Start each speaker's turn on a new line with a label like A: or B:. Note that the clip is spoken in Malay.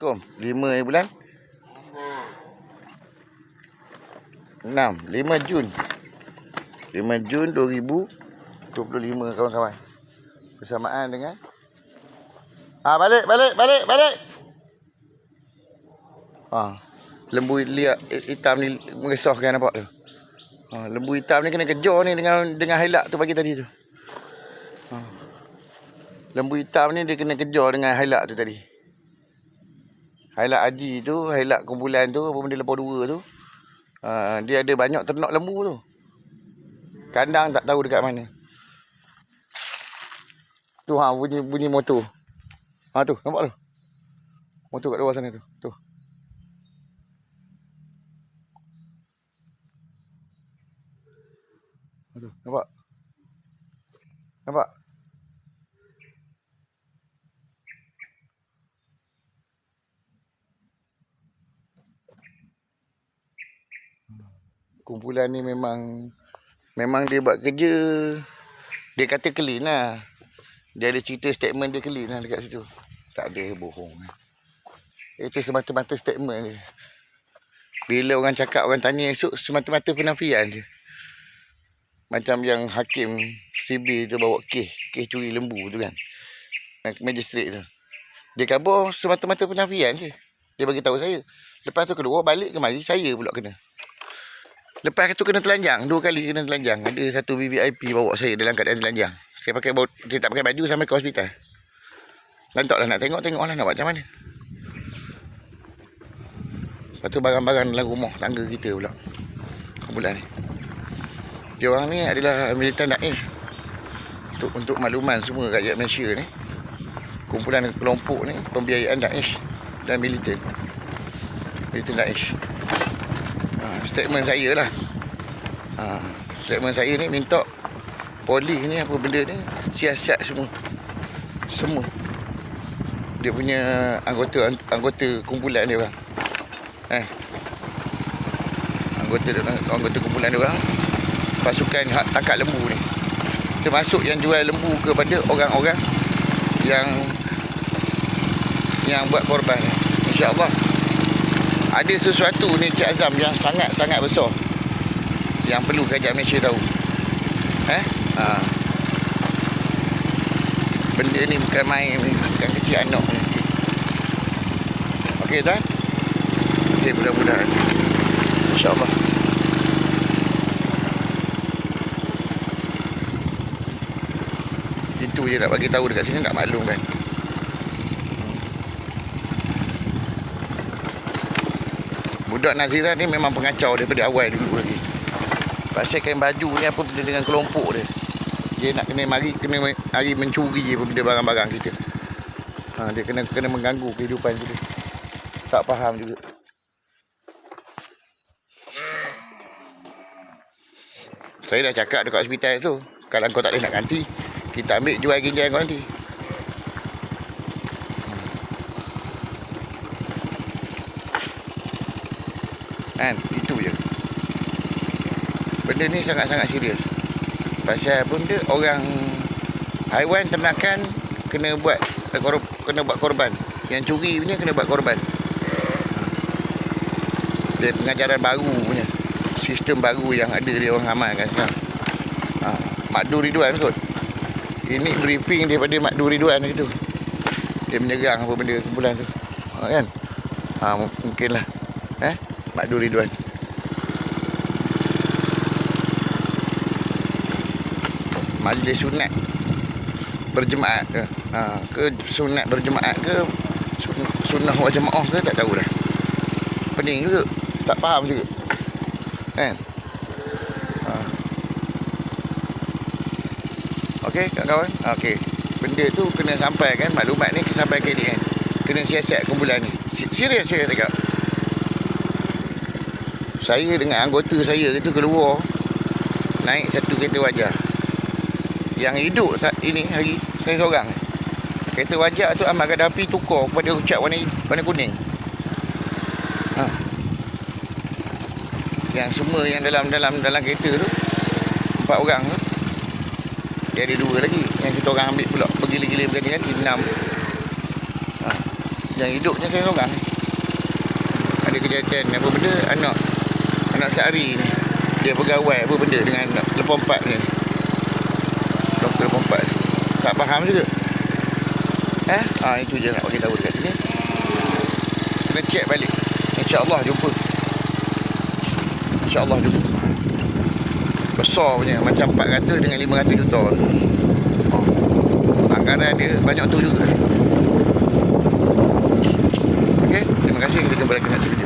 A: Kom, 5 bulan. 6, 5 Jun. 5 Jun 2025 kawan-kawan. Bersamaan dengan Ah balik, balik, balik, balik. Ah. Lembu liat hitam ni mengesahkan nampak tu. Ha, lembu hitam ni kena kejar ni dengan dengan highlight tu pagi tadi tu. Ha. Lembu hitam ni dia kena kejar dengan highlight tu tadi. Highlight Haji tu, highlight kumpulan tu, apa benda lepas dua tu. Ha, dia ada banyak ternak lembu tu. Kandang tak tahu dekat mana. Tu ha bunyi bunyi motor. Ha tu, nampak tu. Motor kat luar sana tu. Tu. Aduh, nampak? Nampak? Kumpulan ni memang memang dia buat kerja dia kata clean lah. Dia ada cerita statement dia clean lah dekat situ. Tak ada bohong. Itu semata-mata statement dia. Bila orang cakap, orang tanya esok, semata-mata penafian je. Macam yang hakim CB tu bawa kes, kes curi lembu tu kan. Magistrate tu. Dia khabar semata-mata penafian je. Dia bagi tahu saya. Lepas tu kedua balik ke mari saya pula kena. Lepas tu kena telanjang, dua kali kena telanjang. Ada satu VVIP bawa saya dalam keadaan telanjang. Saya pakai bau, dia tak pakai baju sampai ke hospital. Lantaklah nak tengok-tengok lah nak buat macam mana. Lepas tu barang-barang dalam rumah tangga kita pula. Kumpulan ni. Dia orang ni adalah militan Daesh. Untuk untuk makluman semua rakyat Malaysia ni. Kumpulan kelompok ni pembiayaan Daesh dan militan. Militan Daesh. Ha, statement saya lah. Ha, statement saya ni minta polis ni apa benda ni siasat semua. Semua. Dia punya anggota anggota kumpulan dia orang. Eh. Anggota anggota kumpulan dia orang pasukan hak tangkap lembu ni. Termasuk yang jual lembu kepada orang-orang yang yang buat korban. InsyaAllah ada sesuatu ni Cik Azam yang sangat-sangat besar yang perlu kerajaan Malaysia tahu. Eh? Ha. Benda ni bukan main ni, bukan kecil anak ni. Okey tuan? Okey mudah-mudahan. InsyaAllah. Itu je nak bagi tahu dekat sini nak maklum Budak Nazira ni memang pengacau daripada awal dulu lagi. Pasal kain baju ni apa benda dengan kelompok dia. Dia nak kena mari kena mari mencuri je benda barang-barang kita. Ha, dia kena kena mengganggu kehidupan kita. Tak faham juga. Saya dah cakap dekat hospital tu, kalau kau tak boleh nak ganti, kita ambil jual ginjal kau nanti. Kan, itu je. Benda ni sangat-sangat serius. Pasal benda orang haiwan ternakan kena buat kor- kena buat korban. Yang curi punya kena buat korban. Dia pengajaran baru punya. Sistem baru yang ada dia orang amalkan sekarang. Ha, Mak Ridwan kot. Ini briefing daripada Mak Ridwan itu. Dia menyerang apa benda kumpulan tu. Ha, kan? Ha, mungkinlah. Eh? Mak Ridwan. Majlis sunat berjemaat ke? Ha, ke sunat berjemaat ke? Sun- Sunnah wal jemaah ke? Tak tahu dah. Pening juga. Tak faham juga. Kan? Ha. Okey, kawan-kawan. Okey. Benda tu kena sampaikan maklumat ni kena sampai ke DN. Kena siasat kumpulan ni. Serius saya cakap. Saya dengan anggota saya itu keluar naik satu kereta wajah. Yang hidup saat ini hari saya seorang. Kereta wajah tu Ahmad Gaddafi tukar kepada ucap warna warna kuning. Ha. Yang semua yang dalam dalam dalam kereta tu empat orang tu. Dia ada dua lagi yang kita orang ambil pula bergila-gila berganti-ganti enam. Ha. Yang hidupnya saya seorang. Ada kejadian apa benda anak anak sehari ni. Dia pegawai apa benda dengan lepon empat ni. Doktor lepon empat. Tak faham juga. Eh? Ha, itu je nak bagi tahu dekat sini. Kena check balik. InsyaAllah jumpa. InsyaAllah jumpa. Besar punya. Macam 400 dengan 500 juta. Oh. Anggaran dia banyak tu juga. Okey, terima kasih. Kita jumpa lagi next video.